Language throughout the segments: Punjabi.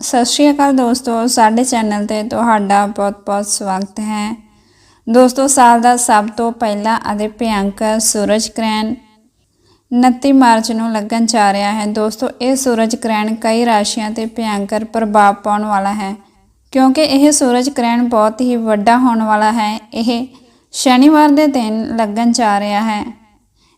ਸਤਿ ਸ਼੍ਰੀ ਅਕਾਲ ਦੋਸਤੋ, ਸਾਡੇ ਚੈਨਲ ਤੇ ਤੁਹਾਡਾ ਬਹੁਤ-ਬਹੁਤ ਸਵਾਗਤ ਹੈ। ਦੋਸਤੋ, ਸਾਲ ਦਾ ਸਭ ਤੋਂ ਪਹਿਲਾ ਅਤੇ ਭਿਅੰਕਰ ਸੂਰਜ ਗ੍ਰਹਿਣ 29 ਮਾਰਚ ਨੂੰ ਲੱਗਣ ਜਾ ਰਿਹਾ ਹੈ। ਦੋਸਤੋ, ਇਹ ਸੂਰਜ ਗ੍ਰਹਿਣ ਕਈ ਰਾਸ਼ੀਆਂ ਤੇ ਭਿਅੰਕਰ ਪ੍ਰਭਾਵ ਪਾਉਣ ਵਾਲਾ ਹੈ, ਕਿਉਂਕਿ ਇਹ ਸੂਰਜ ਗ੍ਰਹਿਣ ਬਹੁਤ ਹੀ ਵੱਡਾ ਹੋਣ ਵਾਲਾ ਹੈ। ਇਹ ਸ਼ਨੀਵਾਰ ਦੇ ਦਿਨ ਲੱਗਣ ਜਾ ਰਿਹਾ ਹੈ,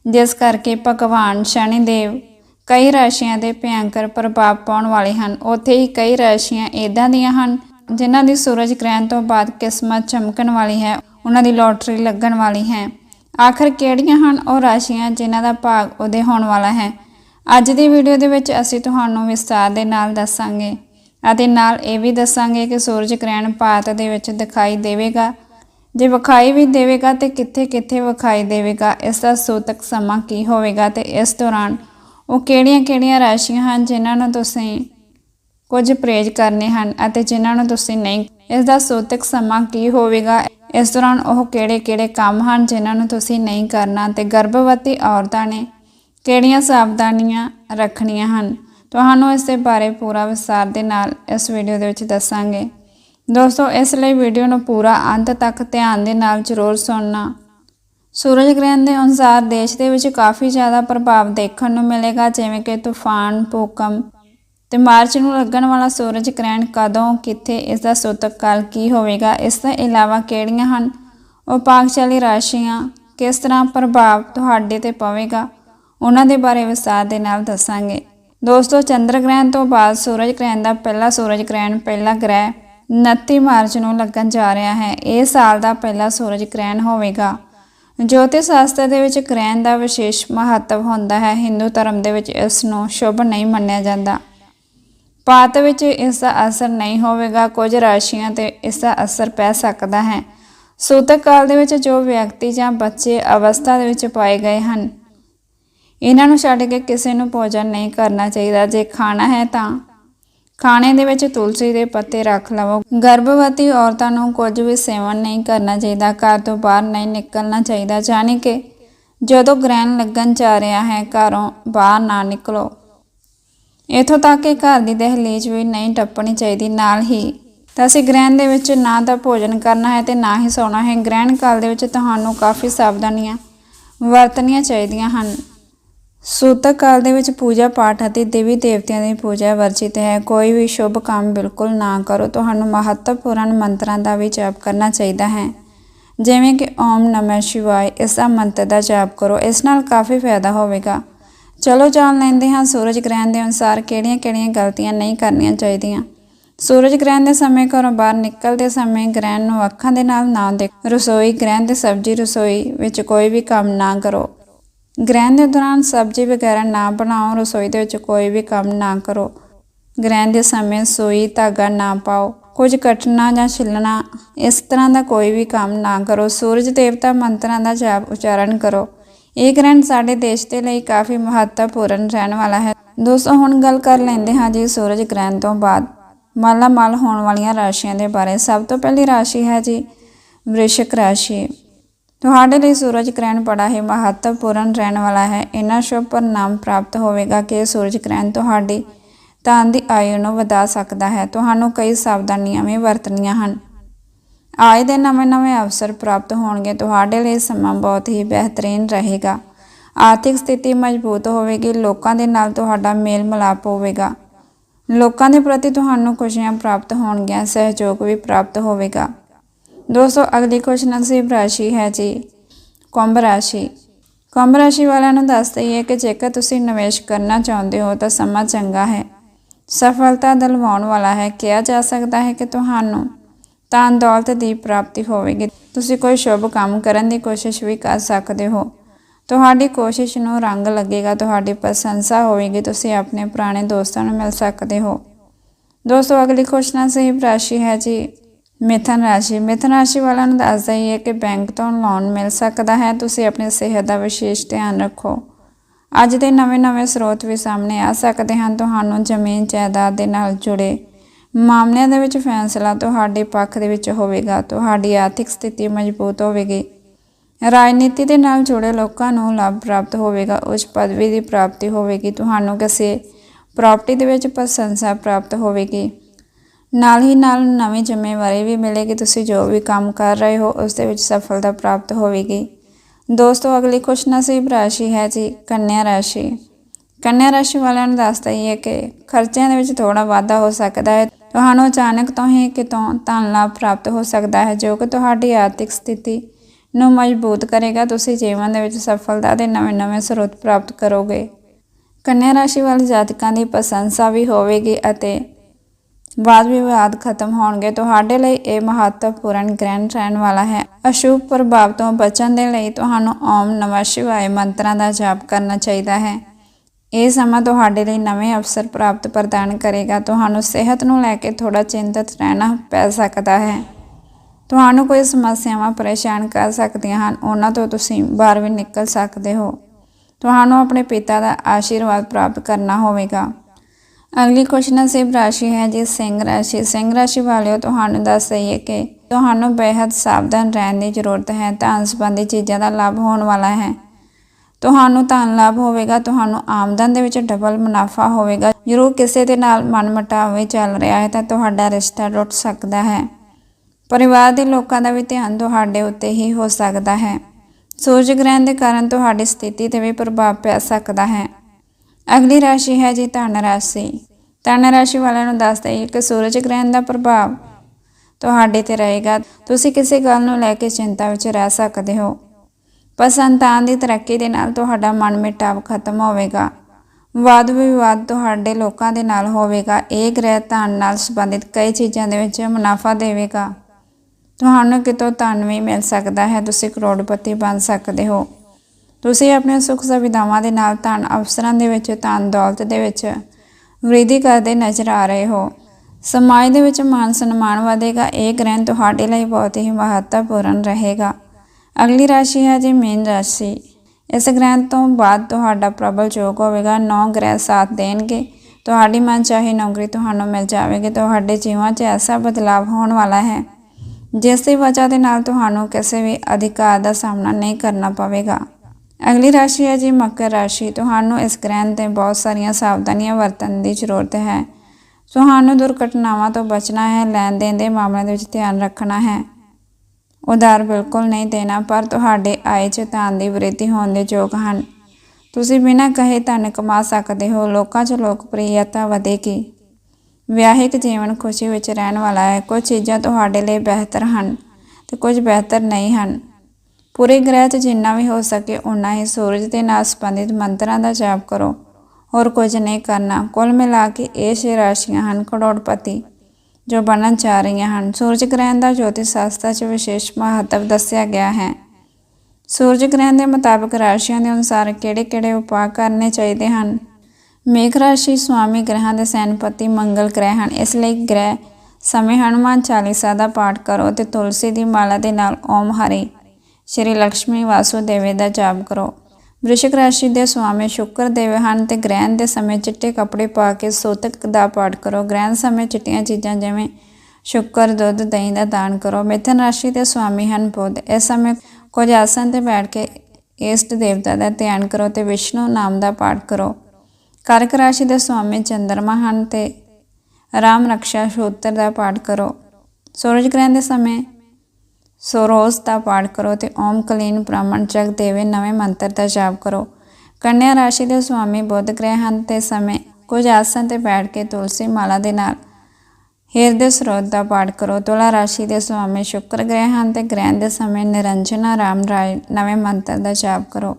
ਜਿਸ ਕਰਕੇ ਭਗਵਾਨ ਸ਼ਨੀ ਦੇਵ ਕਈ ਰਾਸ਼ੀਆਂ ਦੇ ਭਿਅੰਕਰ ਪ੍ਰਭਾਵ ਪਾਉਣ ਵਾਲੇ ਹਨ। ਉੱਥੇ ਹੀ ਕਈ ਰਾਸ਼ੀਆਂ ਇਦਾਂ ਦੀਆਂ ਹਨ, ਜਿਨ੍ਹਾਂ ਦੀ ਸੂਰਜ ਗ੍ਰਹਿਣ ਤੋਂ ਬਾਅਦ ਕਿਸਮਤ ਚਮਕਣ ਵਾਲੀ ਹੈ, ਉਹਨਾਂ ਦੀ ਲੋਟਰੀ ਲੱਗਣ ਵਾਲੀ ਹੈ। ਆਖਰ ਕਿਹੜੀਆਂ ਹਨ ਉਹ ਰਾਸ਼ੀਆਂ ਜਿਨ੍ਹਾਂ ਦਾ ਭਾਗ ਉਹਦੇ ਹੋਣ ਵਾਲਾ ਹੈ? ਅੱਜ ਦੀ ਵੀਡੀਓ ਦੇ ਵਿੱਚ ਅਸੀਂ ਤੁਹਾਨੂੰ ਵਿਸਤਾਰ ਦੇ ਨਾਲ ਦੱਸਾਂਗੇ ਅਤੇ ਨਾਲ ਇਹ ਵੀ ਦੱਸਾਂਗੇ ਕਿ ਸੂਰਜ ਗ੍ਰਹਿਣ ਭਾਰਤ ਦੇ ਵਿੱਚ ਦਿਖਾਈ ਦੇਵੇਗਾ। ਜੇ ਵਿਖਾਈ ਵੀ ਦੇਵੇਗਾ ਤੇ ਕਿੱਥੇ-ਕਿੱਥੇ ਵਿਖਾਈ ਦੇਵੇਗਾ, ਇਸ ਦਾ ਸੂਤਕ ਸਮਾਂ ਕੀ ਹੋਵੇਗਾ ਤੇ ਇਸ ਦੌਰਾਨ ਉਹ ਕਿਹੜੀਆਂ-ਕਿਹੜੀਆਂ ਰਾਸ਼ੀਆਂ ਹਨ ਜਿਨ੍ਹਾਂ ਨੂੰ ਤੁਸੀਂ ਕੁਝ ਪ੍ਰੇਜ ਕਰਨੇ ਹਨ ਅਤੇ ਜਿਨ੍ਹਾਂ ਨੂੰ ਤੁਸੀਂ ਨਹੀਂ? ਇਸ ਦਾ ਸੂਤਕ ਸਮਾਂ ਕੀ ਹੋਵੇਗਾ? ਇਸ ਦੌਰਾਨ ਉਹ ਕਿਹੜੇ-ਕਿਹੜੇ ਕੰਮ ਹਨ ਜਿਨ੍ਹਾਂ ਨੂੰ ਤੁਸੀਂ ਨਹੀਂ ਕਰਨਾ ਤੇ ਗਰਭਵਤੀ ਔਰਤਾਂ ਨੇ ਕਿਹੜੀਆਂ ਸਾਵਧਾਨੀਆਂ ਰੱਖਣੀਆਂ ਹਨ? ਤੁਹਾਨੂੰ ਇਸ ਦੇ ਬਾਰੇ ਪੂਰਾ ਵਿਸਤਾਰ ਦੇ ਨਾਲ ਇਸ ਵੀਡੀਓ ਦੇ ਵਿੱਚ ਦੱਸਾਂਗੇ। ਦੋਸਤੋ, ਇਸ ਲਈ ਵੀਡੀਓ ਨੂੰ ਪੂਰਾ ਅੰਤ ਤੱਕ ਧਿਆਨ ਦੇ ਨਾਲ ਜ਼ਰੂਰ ਸੁਣਨਾ। ਸੂਰਜ ਗ੍ਰਹਿਣ ਦੇ ਅਨੁਸਾਰ ਦੇਸ਼ ਦੇ ਵਿੱਚ ਕਾਫੀ ਜ਼ਿਆਦਾ ਪ੍ਰਭਾਵ ਦੇਖਣ ਨੂੰ ਮਿਲੇਗਾ, ਜਿਵੇਂ ਕਿ ਤੂਫਾਨ, ਭੂਕੰਪ। ਤੇ ਮਾਰਚ ਨੂੰ ਲੱਗਣ ਵਾਲਾ ਸੂਰਜ ਗ੍ਰਹਿਣ ਕਦੋਂ, ਕਿੱਥੇ, ਇਸ ਦਾ ਸੂਤਕ ਕਾਲ ਕੀ ਹੋਵੇਗਾ, ਇਸ ਤੋਂ ਇਲਾਵਾ ਕਿਹੜੀਆਂ ਹਨ? ਉਹ ਪਾਕਸ਼ਾਲੀ ਰਾਸ਼ੀਆਂ ਕਿਸ ਤਰ੍ਹਾਂ ਪ੍ਰਭਾਵ ਤੁਹਾਡੇ ਤੇ ਪਵੇਗਾ? ਉਹਨਾਂ ਦੇ ਬਾਰੇ ਵਿਸਤਾਰ ਦੇ ਨਾਲ ਦੱਸਾਂਗੇ। ਦੋਸਤੋ, ਚੰਦਰ ਗ੍ਰਹਿਣ ਤੋਂ ਬਾਅਦ ਸੂਰਜ ਗ੍ਰਹਿਣ ਦਾ ਪਹਿਲਾ ਸੂਰਜ ਗ੍ਰਹਿਣ, ਪਹਿਲਾ ਗ੍ਰਹਿ 29 ਮਾਰਚ ਨੂੰ ਲੱਗਣ ਜਾ ਰਿਹਾ ਹੈ। ਇਹ ਸਾਲ ਦਾ ਪਹਿਲਾ ਸੂਰਜ ਗ੍ਰਹਿਣ ਹੋਵੇਗਾ। ਜੋਤਿਸ਼ ਸ਼ਾਸਤਰ ਦੇ ਵਿੱਚ ਗ੍ਰਹਿਣ ਦਾ ਵਿਸ਼ੇਸ਼ ਮਹੱਤਵ ਹੁੰਦਾ ਹੈ। ਹਿੰਦੂ ਧਰਮ ਦੇ ਵਿੱਚ ਇਸ ਨੂੰ ਸ਼ੁਭ ਨਹੀਂ ਮੰਨਿਆ ਜਾਂਦਾ। ਪਾਤ ਵਿੱਚ ਇਸ ਦਾ ਅਸਰ ਨਹੀਂ ਹੋਵੇਗਾ। ਕੁਝ ਰਾਸ਼ੀਆਂ ਤੇ ਇਸ ਦਾ ਅਸਰ ਪੈ ਸਕਦਾ ਹੈ। ਸੂਤਕ ਕਾਲ ਦੇ ਵਿੱਚ ਜੋ ਵਿਅਕਤੀ ਜਾਂ ਬੱਚੇ ਅਵਸਥਾ ਦੇ ਵਿੱਚ ਪਾਏ ਗਏ ਹਨ, ਇਹਨਾਂ ਨੂੰ ਛੱਡ ਕੇ ਕਿਸੇ ਨੂੰ ਭੋਜਨ ਨਹੀਂ ਕਰਨਾ ਚਾਹੀਦਾ। ਜੇ ਖਾਣਾ ਹੈ ਤਾਂ ਖਾਣੇ ਦੇ ਵਿੱਚ ਤੁਲਸੀ ਦੇ ਪੱਤੇ ਰੱਖ ਲਵੋ। ਗਰਭਵਤੀ ਔਰਤਾਂ ਨੂੰ ਕੁਝ ਵੀ ਸੇਵਨ ਨਹੀਂ ਕਰਨਾ ਚਾਹੀਦਾ, ਘਰ ਤੋਂ ਬਾਹਰ ਨਹੀਂ ਨਿਕਲਣਾ ਚਾਹੀਦਾ। ਜਾਨੀ ਕਿ ਜਦੋਂ ਗ੍ਰਹਿਣ ਲੱਗਣ ਜਾ ਰਿਹਾ ਹੈ, ਘਰੋਂ ਬਾਹਰ ਨਾ ਨਿਕਲੋ। ਇਥੋਂ ਤੱਕ ਕਿ ਘਰ ਦੀ ਦਹਲੀਜ਼ ਵੀ ਨਹੀਂ ਟੱਪਣੀ ਚਾਹੀਦੀ, ਨਾਲ ਹੀ ਤਾਂ ਅਸੀਂ ਗ੍ਰਹਿਣ ਦੇ ਵਿੱਚ ਨਾ ਤਾਂ ਭੋਜਨ ਕਰਨਾ ਹੈ ਤੇ ਨਾ ਹੀ ਸੌਣਾ ਹੈ। ਗ੍ਰਹਿਣ ਕਾਲ ਦੇ ਵਿੱਚ ਤੁਹਾਨੂੰ ਕਾਫੀ ਸਾਵਧਾਨੀਆਂ ਵਰਤਣੀਆਂ ਚਾਹੀਦੀਆਂ ਹਨ। ਸੂਤਕ ਕਾਲ ਦੇ ਵਿੱਚ ਪੂਜਾ ਪਾਠ ਅਤੇ ਦੇਵੀ ਦੇਵਤਿਆਂ ਦੀ ਪੂਜਾ ਵਰਜਿਤ ਹੈ। ਕੋਈ ਵੀ ਸ਼ੁਭ ਕੰਮ ਬਿਲਕੁਲ ਨਾ ਕਰੋ। ਤੁਹਾਨੂੰ ਮਹੱਤਵਪੂਰਨ ਮੰਤਰਾਂ ਦਾ ਵੀ ਜਾਪ ਕਰਨਾ ਚਾਹੀਦਾ ਹੈ। ਜਿਵੇਂ ਕਿ ਓਮ ਨਮः ਸ਼ਿਵਾਏ, ਇਸ ਦਾ ਮੰਤਰ ਦਾ ਜਾਪ ਕਰੋ। ਇਸ ਨਾਲ ਕਾਫੀ ਫਾਇਦਾ ਹੋਵੇਗਾ। ਚਲੋ ਜਾਣ ਲੈਂਦੇ ਹਾਂ ਸੂਰਜ ਗ੍ਰਹਿਣ ਦੇ ਅਨੁਸਾਰ ਕਿਹੜੀਆਂ-ਕਿਹੜੀਆਂ ਗਲਤੀਆਂ ਨਹੀਂ ਕਰਨੀਆਂ ਚਾਹੀਦੀਆਂ। ਸੂਰਜ ਗ੍ਰਹਿਣ ਦੇ ਸਮੇਂ ਘਰੋਂ ਬਾਹਰ ਨਿਕਲਦੇ ਸਮੇਂ ਗ੍ਰਹਿਣ ਨੂੰ ਅੱਖਾਂ ਦੇ ਨਾਲ ਨਾ ਦੇਖੋ ਰਸੋਈ, ਗ੍ਰਹਿਣ ਦੇ ਸਬਜ਼ੀ ਰਸੋਈ ਵਿੱਚ ਕੋਈ ਵੀ ਕੰਮ ਨਾ ਕਰੋ। ਗ੍ਰਹਿਣ ਦੇ ਦੌਰਾਨ ਸਬਜ਼ੀ ਵਗੈਰਾ ਨਾ ਬਣਾਓ, ਰਸੋਈ ਦੇ ਵਿੱਚ ਕੋਈ ਵੀ ਕੰਮ ਨਾ ਕਰੋ। ਗ੍ਰਹਿਣ ਦੇ ਸਮੇਂ ਸੂਈ, ਧਾਗਾ ਨਾ ਪਾਓ। ਕੁਝ ਕੱਟਣਾ ਜਾਂ ਛਿੱਲਣਾ, ਇਸ ਤਰ੍ਹਾਂ ਦਾ ਕੋਈ ਵੀ ਕੰਮ ਨਾ ਕਰੋ। ਸੂਰਜ ਦੇਵਤਾ ਮੰਤਰਾਂ ਦਾ ਜਾਪ ਉਚਾਰਨ ਕਰੋ। ਇਹ ਗ੍ਰਹਿਣ ਸਾਡੇ ਦੇਸ਼ ਦੇ ਲਈ ਕਾਫੀ ਮਹੱਤਵਪੂਰਨ ਰਹਿਣ ਵਾਲਾ ਹੈ। ਦੋਸਤੋ, ਹੁਣ ਗੱਲ ਕਰ ਲੈਂਦੇ ਹਾਂ ਜੀ ਸੂਰਜ ਗ੍ਰਹਿਣ ਤੋਂ ਬਾਅਦ। ਮਾਲਾ ਮਾਲ ਹੋਣ ਵਾਲੀਆਂ ਰਾਸ਼ੀਆਂ ਦੇ ਬਾਰੇ। ਸਭ ਤੋਂ ਪਹਿਲੀ ਰਾਸ਼ੀ ਹੈ ਜੀ ਵ੍ਰਿਸ਼ਕ ਰਾਸ਼ੀ। ਤੁਹਾਡੇ ਲਈ ਸੂਰਜ ਗ੍ਰਹਿਣ ਬੜਾ ਹੀ ਮਹੱਤਵਪੂਰਨ ਰਹਿਣ ਵਾਲਾ ਹੈ। ਇਹਨਾਂ ਸ਼ੁਭ ਪਰਿਣਾਮ ਪ੍ਰਾਪਤ ਹੋਵੇਗਾ ਕਿ ਸੂਰਜ ਗ੍ਰਹਿਣ ਤੁਹਾਡੀ ਧਨ ਦੀ ਆਯੂ ਨੂੰ ਵਧਾ ਸਕਦਾ ਹੈ। ਤੁਹਾਨੂੰ ਕਈ ਸਾਵਧਾਨੀਆਂ ਵੀ ਵਰਤਣੀਆਂ ਹਨ। ਆਏ ਦੇ ਨਵੇਂ-ਨਵੇਂ ਅਵਸਰ ਪ੍ਰਾਪਤ ਹੋਣਗੇ। ਤੁਹਾਡੇ ਲਈ ਸਮਾਂ ਬਹੁਤ ਹੀ ਬਿਹਤਰੀਨ ਰਹੇਗਾ। ਆਰਥਿਕ ਸਥਿਤੀ ਮਜ਼ਬੂਤ ਹੋਵੇਗੀ। ਲੋਕਾਂ ਦੇ ਨਾਲ ਤੁਹਾਡਾ ਮੇਲ ਮਿਲਾਪ ਹੋਵੇਗਾ। ਲੋਕਾਂ ਦੇ ਪ੍ਰਤੀ ਤੁਹਾਨੂੰ ਖੁਸ਼ੀਆਂ ਪ੍ਰਾਪਤ ਹੋਣਗੀਆਂ। ਸਹਿਯੋਗ ਵੀ ਪ੍ਰਾਪਤ ਹੋਵੇਗਾ। ਦੋਸਤੋ ਅਗਲੀ ਖੁਸ਼ਨਸੀਬ ਰਾਸ਼ੀ ਹੈ ਜੀ, ਕੁੰਭ ਰਾਸ਼ੀ। ਕੁੰਭ ਰਾਸ਼ੀ ਵਾਲਿਆਂ ਨੂੰ ਦੱਸ ਦਈਏ ਕਿ ਜੇਕਰ ਤੁਸੀਂ ਨਿਵੇਸ਼ ਕਰਨਾ ਚਾਹੁੰਦੇ ਹੋ ਤਾਂ ਸਮਾਂ ਚੰਗਾ ਹੈ। ਸਫਲਤਾ ਦਿਲਵਾਉਣ ਵਾਲਾ ਹੈ। ਕਿਹਾ ਜਾ ਸਕਦਾ ਹੈ ਕਿ ਤੁਹਾਨੂੰ ਤਾਂ ਦੌਲਤ ਦੀ ਪ੍ਰਾਪਤੀ ਹੋਵੇਗੀ। ਤੁਸੀਂ ਕੋਈ ਸ਼ੁਭ ਕੰਮ ਕਰਨ ਦੀ ਕੋਸ਼ਿਸ਼ ਵੀ ਕਰ ਸਕਦੇ ਹੋ। ਤੁਹਾਡੀ ਕੋਸ਼ਿਸ਼ ਨੂੰ ਰੰਗ ਲੱਗੇਗਾ, ਤੁਹਾਡੀ ਪ੍ਰਸ਼ੰਸਾ ਹੋਵੇਗੀ, ਤੁਸੀਂ ਆਪਣੇ ਪੁਰਾਣੇ ਦੋਸਤਾਂ ਨੂੰ ਮਿਲ ਸਕਦੇ ਹੋ। ਦੋਸਤੋ ਅਗਲੀ ਖੁਸ਼ਨਸੀਬ ਰਾਸ਼ੀ ਹੈ ਜੀ ਮਿਥਨ ਰਾਸ਼ੀ। ਮਿਥਨ ਰਾਸ਼ੀ ਵਾਲਿਆਂ ਨੂੰ ਦੱਸਦਾ ਹੀ ਹੈ ਕਿ ਬੈਂਕ ਤੋਂ ਲੋਨ ਮਿਲ ਸਕਦਾ ਹੈ। ਤੁਸੀਂ ਆਪਣੀ ਸਿਹਤ ਦਾ ਵਿਸ਼ੇਸ਼ ਧਿਆਨ ਰੱਖੋ। ਅੱਜ ਦੇ ਨਵੇਂ-ਨਵੇਂ ਸਰੋਤ ਵੀ ਸਾਹਮਣੇ ਆ ਸਕਦੇ ਹਨ। ਤੁਹਾਨੂੰ ਜ਼ਮੀਨ, ਜਾਇਦਾਦ ਦੇ ਨਾਲ ਜੁੜੇ ਮਾਮਲਿਆਂ ਦੇ ਵਿੱਚ ਫੈਸਲਾ ਤੁਹਾਡੇ ਪੱਖ ਦੇ ਵਿੱਚ ਹੋਵੇਗਾ। ਤੁਹਾਡੀ ਆਰਥਿਕ ਸਥਿਤੀ ਮਜ਼ਬੂਤ ਹੋਵੇਗੀ। ਰਾਜਨੀਤੀ ਦੇ ਨਾਲ ਜੁੜੇ ਲੋਕਾਂ ਨੂੰ ਲਾਭ ਪ੍ਰਾਪਤ ਹੋਵੇਗਾ। ਉੱਚ ਪਦਵੀ ਦੀ ਪ੍ਰਾਪਤੀ ਹੋਵੇਗੀ। ਤੁਹਾਨੂੰ ਕਿਸੇ ਪ੍ਰਾਪਰਟੀ ਦੇ ਵਿੱਚ ਪ੍ਰਸ਼ੰਸਾ ਪ੍ਰਾਪਤ ਹੋਵੇਗੀ। ਨਾਲ ਹੀ ਨਾਲ ਨਵੀਂ ਜ਼ਿੰਮੇਵਾਰੀ ਵੀ ਮਿਲੇਗੀ। ਤੁਸੀਂ ਜੋ ਵੀ ਕੰਮ ਕਰ ਰਹੇ ਹੋ, ਉਸ ਦੇ ਵਿੱਚ ਸਫਲਤਾ ਪ੍ਰਾਪਤ ਹੋਵੇਗੀ। ਦੋਸਤੋ, ਅਗਲੀ ਖੁਸ਼ਨਸੀਬ ਰਾਸ਼ੀ ਹੈ ਜੀ, ਕੰਨਿਆ ਰਾਸ਼ੀ। ਕੰਨਿਆ ਰਾਸ਼ੀ ਵਾਲਿਆਂ ਨੂੰ ਦੱਸਦਾ ਹੀ ਹੈ ਕਿ ਖਰਚਿਆਂ ਦੇ ਵਿੱਚ ਥੋੜਾ ਵਾਧਾ ਹੋ ਸਕਦਾ ਹੈ। ਤੁਹਾਨੂੰ ਅਚਾਨਕ ਤੋਂ ਹੀ ਕਿਤੋਂ ਧਨ ਲਾਭ ਪ੍ਰਾਪਤ ਹੋ ਸਕਦਾ ਹੈ, ਜੋ ਕਿ ਤੁਹਾਡੀ ਆਰਥਿਕ ਸਥਿਤੀ ਨੂੰ ਮਜ਼ਬੂਤ ਕਰੇਗਾ। ਤੁਸੀਂ ਜੀਵਨ ਦੇ ਵਿੱਚ ਸਫਲਤਾ ਦੇ ਨਵੇਂ-ਨਵੇਂ ਸਰੋਤ ਪ੍ਰਾਪਤ ਕਰੋਗੇ। ਕੰਨਿਆ ਰਾਸ਼ੀ ਵਾਲੇ ਜਾਤਕਾਂ ਦੀ ਪ੍ਰਸ਼ੰਸਾ ਵੀ ਹੋਵੇਗੀ ਅਤੇ ਵਾਦ ਵਿਵਾਦ ਖਤਮ ਹੋਣਗੇ, ਤੁਹਾਡੇ ਲਈ ਇਹ ਮਹੱਤਵਪੂਰਨ ਗ੍ਰਹਿਣ ਰਹਿਣ ਵਾਲਾ ਹੈ। ਅਸ਼ੁਭ ਪ੍ਰਭਾਵ ਤੋਂ ਬਚਣ ਦੇ ਲਈ ਤੁਹਾਨੂੰ ਓਮ ਨਮः ਸ਼ਿਵਾਏ ਮੰਤਰਾਂ ਦਾ ਜਾਪ ਕਰਨਾ ਚਾਹੀਦਾ ਹੈ। ਇਹ ਸਮਾਂ ਤੁਹਾਡੇ ਲਈ ਨਵੇਂ ਅਵਸਰ ਪ੍ਰਾਪਤ ਪ੍ਰਦਾਨ ਕਰੇਗਾ। ਤੁਹਾਨੂੰ ਸਿਹਤ ਨੂੰ ਲੈ ਕੇ ਥੋੜਾ ਚਿੰਤਤ ਰਹਿਣਾ ਪੈ ਸਕਦਾ ਹੈ। ਤੁਹਾਨੂੰ ਕੋਈ ਸਮੱਸਿਆਵਾਂ, ਪਰੇਸ਼ਾਨ ਕਰ ਸਕਦੀਆਂ ਹਨ। ਉਹਨਾਂ ਤੋਂ ਤੁਸੀਂ ਬਾਹਰ ਵੀ ਨਿਕਲ ਸਕਦੇ ਹੋ। ਤੁਹਾਨੂੰ ਆਪਣੇ ਪਿਤਾ ਦਾ ਆਸ਼ੀਰਵਾਦ ਪ੍ਰਾਪਤ ਕਰਨਾ ਹੋਵੇਗਾ। ਅਗਲੀ ਖੁਸ਼ਨਸੀਬ ਰਾਸ਼ੀ ਹੈ ਜੀ, ਸਿੰਘ ਰਾਸ਼ੀ। ਸਿੰਘ ਰਾਸ਼ੀ ਵਾਲਿਓ, ਤੁਹਾਨੂੰ ਦੱਸ ਦਈਏ ਕਿ ਤੁਹਾਨੂੰ ਬੇहद ਸਾਵਧਾਨ ਰਹਿਣ ਦੀ ਜ਼ਰੂਰਤ ਹੈ, ਧਨ ਸੰਬੰਧੀ ਚੀਜ਼ਾਂ ਦਾ ਲਾਭ ਹੋਣ ਵਾਲਾ ਹੈ। ਤੁਹਾਨੂੰ ਧਨ ਲਾਭ ਹੋਵੇਗਾ, ਤੁਹਾਨੂੰ ਆਮਦਨ ਦੇ ਵਿੱਚ ਡਬਲ ਮੁਨਾਫਾ ਹੋਵੇਗਾ। ਜ਼ਰੂਰ ਕਿਸੇ ਦੇ ਨਾਲ ਮਨਮਟਾਵ ਵੀ ਚੱਲ ਰਿਹਾ ਹੈ, ਤਾਂ ਤੁਹਾਡਾ ਰਿਸ਼ਤਾ ਟੁੱਟ ਸਕਦਾ ਹੈ। ਪਰਿਵਾਰ ਦੇ ਲੋਕਾਂ ਦਾ ਵੀ ਧਿਆਨ ਤੁਹਾਡੇ ਉੱਤੇ ਹੀ ਹੋ ਸਕਦਾ ਹੈ। ਸੂਰਜ ਗ੍ਰਹਿਣ ਦੇ ਕਾਰਨ ਤੁਹਾਡੀ ਸਥਿਤੀ ਤੇ ਵੀ ਪ੍ਰਭਾਵ ਪੈ ਸਕਦਾ ਹੈ। ਅਗਲੀ ਰਾਸ਼ੀ ਹੈ ਜੀ ਧਨ ਰਾਸ਼ੀ। ਧਨ ਰਾਸ਼ੀ ਵਾਲਿਆਂ ਨੂੰ ਦੱਸਦਾ ਹੈ ਕਿ ਸੂਰਜ ਗ੍ਰਹਿਣ ਦਾ ਪ੍ਰਭਾਵ ਤੁਹਾਡੇ ਤੇ ਰਹੇਗਾ। ਤੁਸੀਂ ਕਿਸੇ ਗੱਲ ਨੂੰ ਲੈ ਕੇ ਚਿੰਤਾ ਵਿੱਚ ਰਹਿ ਸਕਦੇ ਹੋ। ਪਰ ਸੰਤਾਨ ਦੀ ਤਰੱਕੀ ਦੇ ਨਾਲ ਤੁਹਾਡਾ ਮਨ ਮਿਟਾਵ ਖਤਮ ਹੋਵੇਗਾ। ਵਾਦ ਵਿਵਾਦ ਤੁਹਾਡੇ ਲੋਕਾਂ ਦੇ ਨਾਲ ਹੋਵੇਗਾ। ਇਹ ਗ੍ਰਹਿ ਧਨ ਨਾਲ ਸੰਬੰਧਿਤ ਕਈ ਚੀਜ਼ਾਂ ਦੇ ਵਿੱਚ ਮੁਨਾਫਾ ਦੇਵੇਗਾ। ਤੁਹਾਨੂੰ ਕਿਤੋਂ ਧਨ ਵੀ ਮਿਲ ਸਕਦਾ ਹੈ। ਤੁਸੀਂ ਕਰੋੜਪਤੀ ਬਣ ਸਕਦੇ ਹੋ। ਤੁਸੀਂ ਆਪਣੇ ਸੁੱਖ ਸੁਵਿਧਾਵਾਂ ਦੇ ਨਾਲ ਧਨ ਅਵਸਰਾਂ ਦੇ ਵਿੱਚ, ਧਨ ਦੌਲਤ ਦੇ ਵਿੱਚ ਵ੍ਰਿਧੀ ਕਰਦੇ ਨਜ਼ਰ ਆ ਰਹੇ ਹੋ। ਸਮਾਜ ਦੇ ਵਿੱਚ ਮਾਨ ਸਨਮਾਨ ਵਧੇਗਾ। ਇਹ ਗ੍ਰਹਿਣ ਤੁਹਾਡੇ ਲਈ ਬਹੁਤ ਹੀ ਮਹੱਤਵਪੂਰਨ ਰਹੇਗਾ। ਅਗਲੀ ਰਾਸ਼ੀ ਹੈ ਜੀ ਮੀਨ ਰਾਸ਼ੀ। ਇਸ ਗ੍ਰਹਿਣ ਤੋਂ ਬਾਅਦ ਤੁਹਾਡਾ ਪ੍ਰਬਲ ਯੋਗ ਹੋਵੇਗਾ। ਨੌ ਗ੍ਰਹਿ ਸਾਥ ਦੇਣਗੇ। ਤੁਹਾਡੀ ਮਨਚਾਹੀ ਨੌਕਰੀ ਤੁਹਾਨੂੰ ਮਿਲ ਜਾਵੇਗੀ। ਤੁਹਾਡੇ ਜੀਵਨ 'ਚ ਐਸਾ ਬਦਲਾਅ ਹੋਣ ਵਾਲਾ ਹੈ, ਜਿਸ ਦੀ ਵਜ੍ਹਾ ਦੇ ਨਾਲ ਤੁਹਾਨੂੰ ਕਿਸੇ ਵੀ ਅਧਿਕਾਰ ਦਾ ਸਾਹਮਣਾ ਨਹੀਂ ਕਰਨਾ ਪਵੇਗਾ। ਅਗਲੀ ਰਾਸ਼ੀ ਹੈ ਜੀ ਮਕਰ ਰਾਸ਼ੀ। ਤੁਹਾਨੂੰ ਇਸ ਗ੍ਰਹਿਣ ਤੇ ਬਹੁਤ ਸਾਰੀਆਂ ਸਾਵਧਾਨੀਆਂ ਵਰਤਣ ਦੀ ਜ਼ਰੂਰਤ ਹੈ। ਤੁਹਾਨੂੰ ਦੁਰਘਟਨਾਵਾਂ ਤੋਂ ਬਚਣਾ ਹੈ ਲੈਣ ਦੇਣ ਦੇ ਮਾਮਲਿਆਂ ਦੇ ਵਿੱਚ ਧਿਆਨ ਰੱਖਣਾ ਹੈ। ਉਧਾਰ ਬਿਲਕੁਲ ਨਹੀਂ ਦੇਣਾ, ਪਰ ਤੁਹਾਡੇ ਆਏ 'ਚ ਧਨ ਦੀ ਵ੍ਰਿੱਧੀ ਹੋਣ ਦੇ ਯੋਗ ਹਨ। ਤੁਸੀਂ ਬਿਨਾਂ ਕਹੇ ਧਨ ਕਮਾ ਸਕਦੇ ਹੋ, ਲੋਕਾਂ 'ਚ ਲੋਕਪ੍ਰਿਯਤਾ ਵਧੇਗੀ। ਵਿਆਹਿਕ ਜੀਵਨ ਖੁਸ਼ੀ ਵਿੱਚ ਰਹਿਣ ਵਾਲਾ ਹੈ। ਕੁਝ ਚੀਜ਼ਾਂ ਤੁਹਾਡੇ ਲਈ ਬਿਹਤਰ ਹਨ ਤੇ ਕੁਝ ਬਿਹਤਰ ਨਹੀਂ ਹਨ। ਪੂਰੇ ਗ੍ਰਹਿ 'ਚ ਜਿੰਨਾ ਵੀ ਹੋ ਸਕੇ ਉਨਾ ਹੀ ਸੂਰਜ ਦੇ ਨਾਲ ਸੰਬੰਧਿਤ ਮੰਤਰਾਂ ਦਾ ਜਾਪ ਕਰੋ। ਹੋਰ ਕੁਝ ਨਹੀਂ ਕਰਨਾ। ਕੁੱਲ ਮਿਲਾ ਕੇ ਇਹ ਛੇ ਰਾਸ਼ੀਆਂ ਹਨ ਕਰੋੜਪਤੀ, ਜੋ ਬਣਨ ਜਾ ਰਹੀਆਂ ਹਨ। ਸੂਰਜ ਗ੍ਰਹਿਣ ਦਾ ਜੋਤਿਸ਼ ਸ਼ਾਸਤਰ 'ਚ ਵਿਸ਼ੇਸ਼ ਮਹੱਤਵ ਦੱਸਿਆ ਗਿਆ ਹੈ। ਸੂਰਜ ਗ੍ਰਹਿਣ ਦੇ ਮੁਤਾਬਕ ਰਾਸ਼ੀਆਂ ਦੇ ਅਨੁਸਾਰ ਕਿਹੜੇ-ਕਿਹੜੇ ਉਪਾਅ ਕਰਨੇ ਚਾਹੀਦੇ ਹਨ? ਮੇਘ ਰਾਸ਼ੀ ਸੁਆਮੀ ਗ੍ਰਹਾਂ ਦੇ ਸੈਨਪਤੀ, ਮੰਗਲ ਗ੍ਰਹਿ ਹਨ। ਇਸ ਲਈ ਗ੍ਰਹਿ ਸਮੇਂ ਹਨੂਮਾਨ ਚਾਲੀਸਾ ਦਾ ਪਾਠ ਕਰੋ ਤੇ ਤੁਲਸੀ ਦੀ ਮਾਲਾ ਦੇ ਨਾਲ ਓਮ ਹਰੀ। ਸ਼੍ਰੀ ਲక్ష్ਮੀ ਵਾਸੁਦੇਵੇ ਦਾ ਜਾਪ ਕਰੋ। ਵ੍ਰਿਸ਼ਕ ਰਾਸ਼ੀ ਦੇ ਸੁਆਮੀ ਸ਼ੁਕਰ ਦੇਵ ਹਨ ਤੇ ਗ੍ਰਹਿਣ ਦੇ ਸਮੇਂ ਚਿੱਟੇ ਕੱਪੜੇ ਪਾ ਕੇ ਸੋਤਕ ਦਾ ਪਾਠ ਕਰੋ। ਗ੍ਰਹਿਣ ਸਮੇਂ ਚਿੱਟੀਆਂ ਚੀਜ਼ਾਂ ਜਿਵੇਂ ਸ਼ੁਕਰ, ਦੁੱਧ, ਦਹੀਂ ਦਾ ਦਾਨ ਕਰੋ। ਮਿਥਨ ਰਾਸ਼ੀ ਦੇ ਸੁਆਮੀ ਹਨ ਬੁੱਧ। ਇਸ ਸਮੇਂ ਕੁਝ ਆਸਨ ਤੇ ਬੈਠ ਕੇ ਇਸ਼ਟ ਦੇਵਤਾ ਦਾ ਧਿਆਨ ਕਰੋ ਤੇ ਵਿਸ਼ਨੂੰ ਨਾਮ ਦਾ ਪਾਠ ਕਰੋ। ਕਰਕ ਰਾਸ਼ੀ ਦੇ ਸੁਆਮੀ ਚੰਦਰਮਾ ਹਨ ਤੇ ਰਾਮ ਰਕਸ਼ਾ ਸੂਤਰ ਦਾ ਪਾਠ ਕਰੋ। ਸੂਰਜ ਗ੍ਰਹਿਣ ਦੇ ਸਮੇਂ ਸੋਰੋਸ ਦਾ ਪਾਠ ਕਰੋ ਤੇ ਓਮ ਕਲੀਨ ਬ੍ਰਾਹਮਣ ਜਗ ਦੇਵੇ ਨਵੇਂ ਮੰਤਰ ਦਾ ਜਾਪ ਕਰੋ। ਕੰਨਿਆ ਰਾਸ਼ੀ ਦੇ ਸੁਆਮੀ ਬੁੱਧ ਗ੍ਰਹਿ ਹਨ ਤੇ ਸਮੇਂ ਕੁਝ ਆਸਨ ਤੇ ਬੈਠ ਕੇ ਤੁਲਸੀ ਮਾਲਾ ਦੇ ਨਾਲ ਹਿਰਦੇ ਸਰੋਤ ਦਾ ਪਾਠ ਕਰੋ। ਤੁਲਾ ਰਾਸ਼ੀ ਦੇ ਸੁਆਮੀ ਸ਼ੁਕਰ ਗ੍ਰਹਿ ਹਨ ਤੇ ਗ੍ਰਹਿਣ ਦੇ ਸਮੇਂ ਨਿਰੰਜਨਾ ਰਾਮ ਰਾਏ ਨਵੇਂ ਮੰਤਰ ਦਾ ਜਾਪ ਕਰੋ।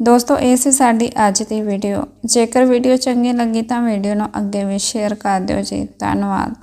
ਦੋਸਤੋ, ਇਹ ਸੀ ਸਾਡੀ ਅੱਜ ਦੀ ਵੀਡੀਓ। ਜੇਕਰ ਵੀਡੀਓ ਚੰਗੀ ਲੱਗੀ ਤਾਂ ਵੀਡੀਓ ਨੂੰ ਅੱਗੇ ਵੀ ਸ਼ੇਅਰ ਕਰ ਦਿਓ ਜੀ। ਧੰਨਵਾਦ।